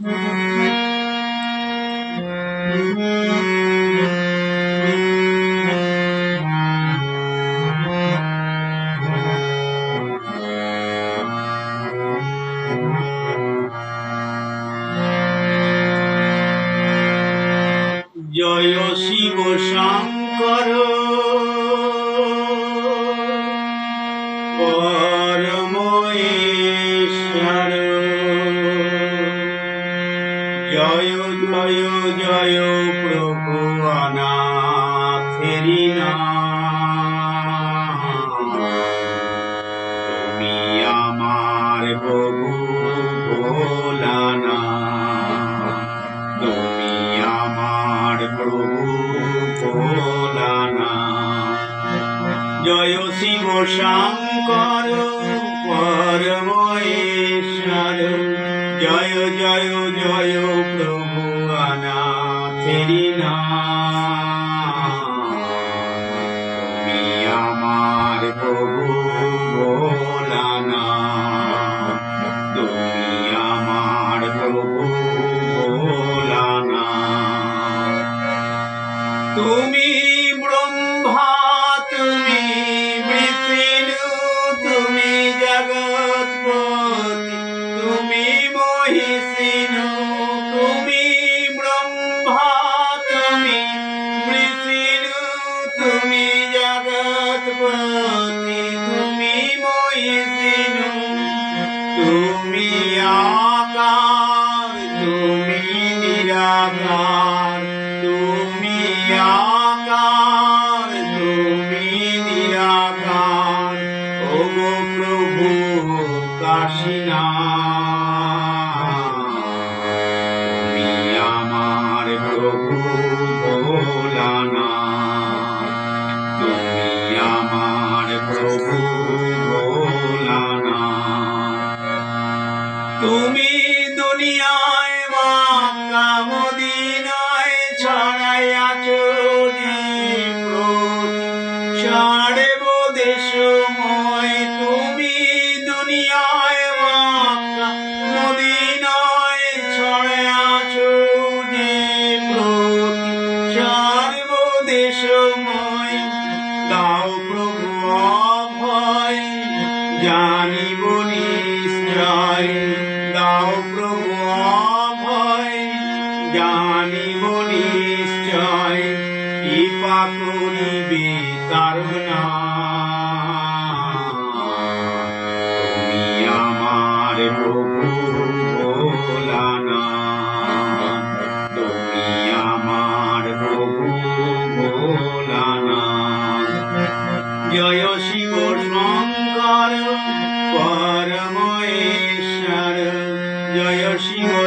জয় শিব শঙ্কর। জয় জয় জয় প্রভু অনাথেরি তুমি আমার প্রভু ভোলানা তুমি আমার প্রভু ভোলানা জয় শিব শঙ্কর অনাথেরি তুমি আমার প্রভু ভোলানা তুমি আমার প্রভু তুমি জগৎপতি তুমি মহিষিনু তুমি আকার তুমি নিরাকার তুমি অভয় জানিব নিশ্চয় দাও প্রভু অভয়। জানিব নিশ্চয় কৃপা করিবে তুমি জয় শিব শঙ্কর পরমেশ্বর জয় শিব